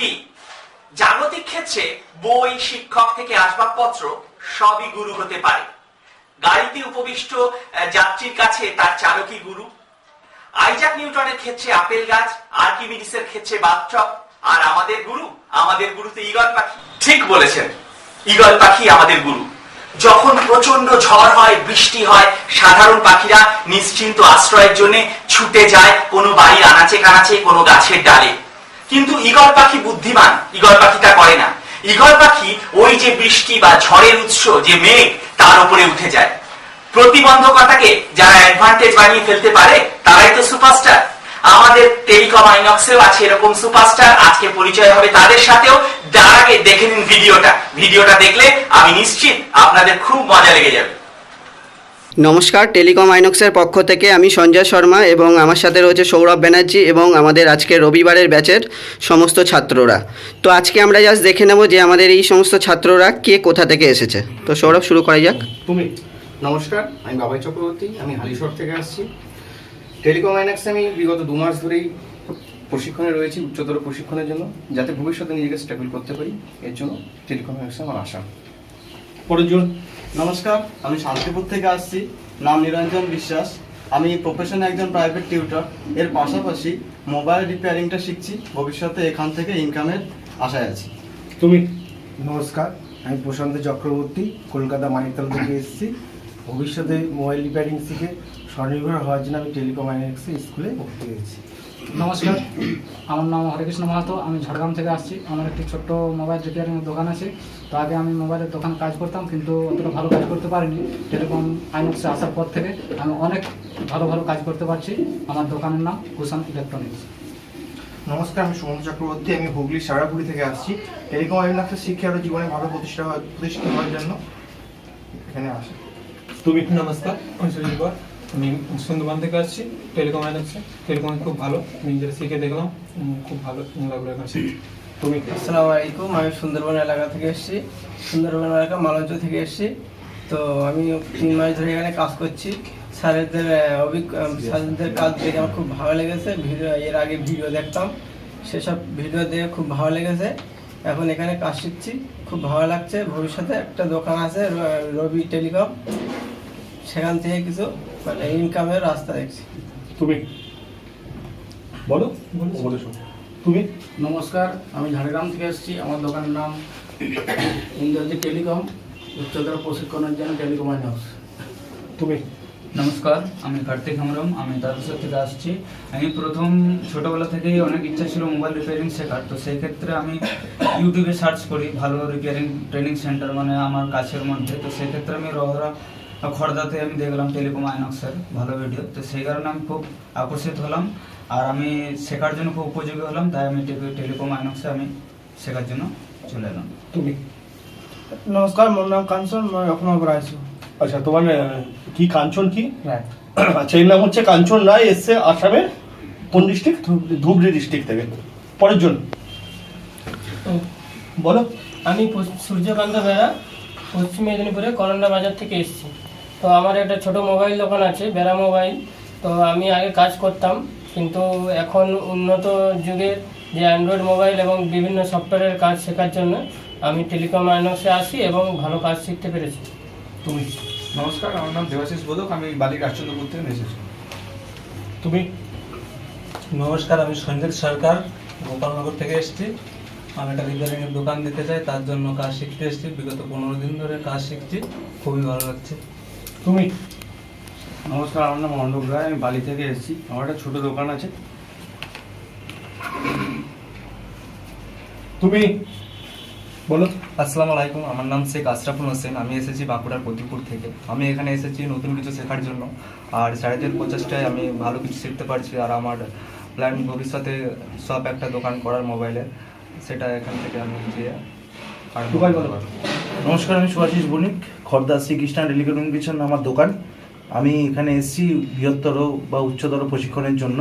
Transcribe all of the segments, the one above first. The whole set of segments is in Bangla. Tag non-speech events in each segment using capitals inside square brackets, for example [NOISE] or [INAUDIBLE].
কি? জাগতিক ক্ষেত্রে বই, শিক্ষক থেকে আসবাবপত্র সবই গুরু হতে পারে। গাড়িতে উপবিষ্ট যাত্রীর কাছে তার চালকই গুরু। আইজাক নিউটনের ক্ষেত্রে আপেল গাছ, আর্কিমিডিসের ক্ষেত্রে বাথটব, আর আমাদের গুরু আমাদের গুরু তো ঈগল পাখি। ঠিক বলেছেন, ঈগল পাখি আমাদের গুরু। যখন প্রচণ্ড ঝড় হয়, বৃষ্টি হয়, সাধারণ পাখিরা নিশ্চিন্ত আশ্রয়ের জন্য ছুটে যায় কোনো বাড়ির আনাচে কানাচে, কোনো গাছের ডালে। কিন্তু ঈগল পাখি বুদ্ধিমান ঈগল পাখি তা করে না। ঈগল পাখি ওই যে বৃষ্টি বা ঝড়ের উৎস, যে মেঘ, তার উপরে উঠে যায়। প্রতিবন্ধকতাকে যারা অ্যাডভান্টেজ বানিয়ে ফেলতে পারে, তারাই তো সুপারস্টার আমাদের টেলিকম আইনক্সেও আছে এরকম সুপারস্টার আজকে পরিচয় হবে তাদের সাথেও। আগে দেখে নিন ভিডিওটা। ভিডিওটা দেখলে আমি নিশ্চিত আপনাদের খুব মজা লেগে যাবে। নমস্কার টেলিকম আইনক্সের পক্ষ থেকে আমি সঞ্জয় শর্মা এবং আমার সাথে রয়েছে সৌরভ ব্যানার্জি এবং আমাদের আজকে রবিবারের ব্যাচের সমস্ত ছাত্ররা। তো আজকে আমরা জাস্ট দেখে নেব যে আমাদের এই সমস্ত ছাত্ররা কে কোথা থেকে এসেছে। তো সৌরভ শুরু করা যাক। তুমি। নমস্কার আমি বাবাই চক্রবর্তী আমি হালিশহর থেকে আসছি। টেলিকম আইনাক্সে আমি বিগত দু মাস ধরেই প্রশিক্ষণে রয়েছি উচ্চতর প্রশিক্ষণের জন্য যাতে ভবিষ্যতে নিজেকে স্টেবল করতে পারি। এর জন্য টেলিকম আইনাক্সে আমার আশা। পরের জন নমস্কার আমি শান্তিপুর থেকে আসছি। নাম নিরঞ্জন বিশ্বাস। আমি প্রফেশনে একজন প্রাইভেট টিউটর এর পাশাপাশি মোবাইল রিপেয়ারিংটা শিখছি। ভবিষ্যতে এখান থেকে ইনকামের আশায় আছি। তুমি? নমস্কার আমি প্রশান্ত চক্রবর্তী কলকাতা মানিকতলা থেকে এসেছি। ভবিষ্যতে মোবাইল রিপেয়ারিং শিখে স্বনির্ভর হওয়ার জন্য আমি টেলিকম আইনেক্সে স্কুলে ভর্তি হয়েছি। নমস্কার আমার নাম হরেকৃষ্ণ মাহাতো আমি ঝাড়গ্রাম থেকে আসছি। আমার একটি ছোট্ট মোবাইল রিপেয়ারিংয়ের দোকান আছে। তো আগে আমি মোবাইলের দোকান কাজ করতাম কিন্তু অতটা ভালো কাজ করতে পারিনি। যেরকম আইনক্সে আসার পর থেকে আমি অনেক ভালো ভালো কাজ করতে পারছি। আমার দোকানের নাম কুষাণ ইলেকট্রনিক্স। নমস্কার আমি সুমন্ত চক্রবর্তী আমি হুগলি সারাপুরি থেকে আসছি। টেলিকম আইনেক্সের শিক্ষা আরও জীবনে ভালো প্রতিষ্ঠা প্রতিষ্ঠিত হওয়ার জন্য। এখানে আসি তুমি নমস্কার আমি সুজিত কর আমি সুন্দরবন থেকে আসছি টেলিকম আইনক্সে টেলিকম খুব ভালো যেটা শিখে দেখলাম খুব ভালো লাগল এখানে তুমি আসসালামু আলাইকুম, আমি সুন্দরবন এলাকা থেকে এসেছি, সুন্দরবন এলাকা মালঞ্চ থেকে এসেছি। তো আমি তিন মাস ধরে এখানে কাজ করছি। স্যারেদের অভিজ্ঞ স্যারেদের কাজ দেখে আমার খুব ভালো লেগেছে, ভিডিও, এর আগে ভিডিও দেখতাম, সেসব ভিডিও দেখে খুব ভালো লেগেছে। এখন এখানে কাজ শিখছি, খুব ভালো লাগছে, ভবিষ্যতে একটা দোকান আছে, রবি টেলিকম সেখান থেকে কিছু মানে ইনকামের রাস্তা দেখছি। তুমি? বলো বলো। তুমি? নমস্কার আমি ঝাড়গ্রাম থেকে এসেছি। আমার দোকানের নাম ইন্দ্রজিৎ টেলিকম উচ্চতর প্রশিক্ষণের জন্য টেলিকম হাউস। তুমি? নমস্কার আমি কার্তিক হেমরম আমি তারকেশ্বর থেকে আসছি। আমি প্রথম ছোটোবেলা থেকেই অনেক ইচ্ছা ছিল মোবাইল রিপেয়ারিং শেখার। তো সেই ক্ষেত্রে আমি ইউটিউবে সার্চ করি ভালো রিপেয়ারিং ট্রেনিং সেন্টার মানে আমার কাছের মধ্যে। তো সেক্ষেত্রে আমি রহরা খড়দাতে আমি দেখলাম টেলিকম আইনক্সের ভালো ভিডিও তো সেই কারণে আমি খুব আকর্ষিত হলাম। আর আমি শেখার জন্য খুব উপযোগী হলাম তাই আমি টেলিকম আইনক্সে আমি শেখার জন্য চলে এলাম। তুমি? নমস্কার মোর নাম কাঞ্চন মই অসমর আইছো। আচ্ছা তোমার কি কাঞ্চন কি? [CLEARS THROAT] আচ্ছা এর নাম হচ্ছে কাঞ্চন রায় এসছে আসামের কোন ডিস্ট্রিক্ট ধুবড়ি। ডিস্ট্রিক্ট থেকে। পরের জন। বলো। আমি পশ্চ- সূর্যকান্ত বেড়া পশ্চিম মেদিনীপুরে করন্ডা বাজার থেকে এসেছি। তো আমার একটা ছোট মোবাইল দোকান আছে বেড়া মোবাইল। তো আমি আগে কাজ করতাম কিন্তু এখন উন্নত যুগের যে অ্যান্ড্রয়েড মোবাইল এবং বিভিন্ন সফটওয়্যারের কাজ শেখার জন্য আমি টেলিকম আইনক্সে আসি এবং ভালো কাজ শিখতে পেরেছি। তুমি নমস্কার আমার নাম দেবাশিস বোধক আমি বালির রাজচন্দ্রপুর থেকে এসেছি। তুমি? নমস্কার আমি সঞ্জিত সরকার গোপালনগর থেকে এসেছি। আমি একটা রিপেয়ারিংয়ের দোকান দিতে চাই তার জন্য কাজ শিখতে এসেছি। বিগত পনেরো দিন ধরে কাজ শিখছি খুবই ভালো লাগছে। তুমি। নমস্কার, আমার নাম অর্ণব রায়, আমি বালি থেকে এসেছি। আমার একটা ছোট দোকান আছে। তুমি বলো। আসসালামু আলাইকুম, আমার নাম শেখ আশরাফুল হোসেন, আমি এসেছি বাঁকুড়ার প্রতিপুর থেকে। আমি এখানে এসেছি নতুন কিছু শেখার জন্য। আর স্যারেদের প্রচেষ্টায় আমি ভালো কিছু শিখতে পারছি, আর আমার প্ল্যান ভবিষ্যতে সব একটা দোকান করার মোবাইলে সেটা এখান থেকে আমি বলো নমস্কার আমি সুভাষিস বণিক খর্দা শ্রীকৃষ্ণা টেলিকমিউনিকেশন আমার দোকান। আমি এখানে এসেছি বৃহত্তর বা উচ্চতর প্রশিক্ষণের জন্য।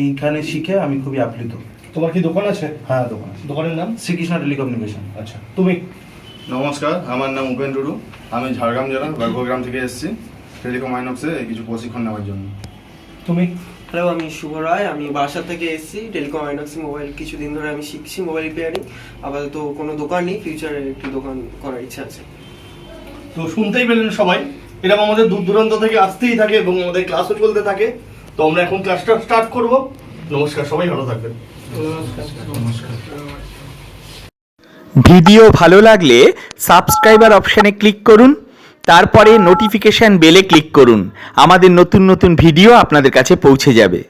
এইখানে শিখে আমি খুবই আপ্লুত। তোমার কি দোকান আছে? হ্যাঁ দোকান আছে। দোকানের নাম? শ্রীকৃষ্ণা টেলিকমিউনিকেশন আচ্ছা তুমি? নমস্কার আমার নাম উপেন টুডু আমি ঝাড়গ্রাম জেলার গর্ভগ্রাম থেকে এসেছি। টেলিকম আইনক্সে কিছু প্রশিক্ষণ নেওয়ার জন্য। তুমি? হ্যালো আমি শুভ রায়। আমি বাসা থেকে এসেছি টেলিকম আইনক্স মোবাইল কিছুদিন ধরে আমি শিখছি মোবাইল রিপেয়ারিং আপাতত কোনো দোকান নেই ফিউচারে একটি দোকান করার ইচ্ছা আছে। তো শুনতেই পেলেন সবাই এরকম আমাদের দূর দূরান্ত থেকে আসতেই থাকে এবং আমাদের ক্লাসও চলতে থাকে। তো আমরা এখন ক্লাসটা স্টার্ট করব। নমস্কার সবাই ভালো থাকবেন। ভিডিও ভালো লাগলে সাবস্ক্রাইবার অপশানে ক্লিক করুন। তারপরে নোটিফিকেশান বেলে ক্লিক করুন। আমাদের নতুন নতুন ভিডিও আপনাদের কাছে পৌঁছে যাবে।